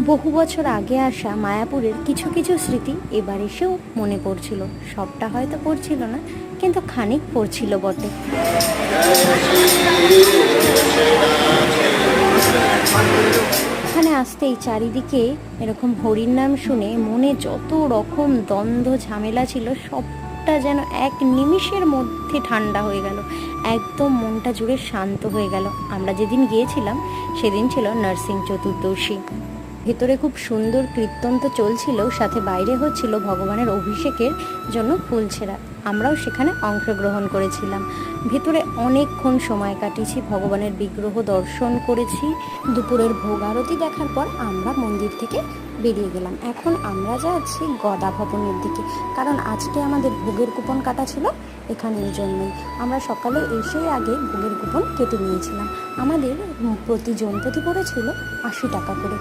বহু বছর আগে আসা মায়াপুরের কিছু কিছু স্মৃতি এবার এসেও মনে পড়ছিল। সবটা হয়তো পড়ছিল না, কিন্তু খানিক পড়ছিল বটে। এখানে আসতেই চারিদিকে এরকম হরির নাম শুনে মনে যত রকম দ্বন্দ্ব ঝামেলা ছিল, সবটা যেন এক নিমিষের মধ্যে ঠান্ডা হয়ে গেল। একদম মনটা জুড়ে শান্ত হয়ে গেল। আমরা যেদিন গিয়েছিলাম, সেদিন ছিল নার্সিং চতুর্দশী। ভেতরে খুব সুন্দর কীর্তন তো চলছিল, সাথে বাইরে হচ্ছিল ভগবানের অভিষেকের জন্য ফুল ছেঁড়া। আমরাও সেখানে অংশগ্রহণ করেছিলাম। ভেতরে অনেকক্ষণ সময় কাটিয়েছি, ভগবানের বিগ্রহ দর্শন করেছি। দুপুরের ভোগ আরতি দেখার পর আমরা মন্দির থেকে বেরিয়ে গেলাম। এখন আমরা যাচ্ছি গদা ভবনের দিকে, কারণ আজকে আমাদের ভোগের কুপন কাটা ছিল এখানের জন্যই। আমরা সকালে এসেই আগে ভোগের কুপন কেটে নিয়েছিলাম। আমাদের প্রতি জন প্রতি পড়েছিল আশি টাকা করে।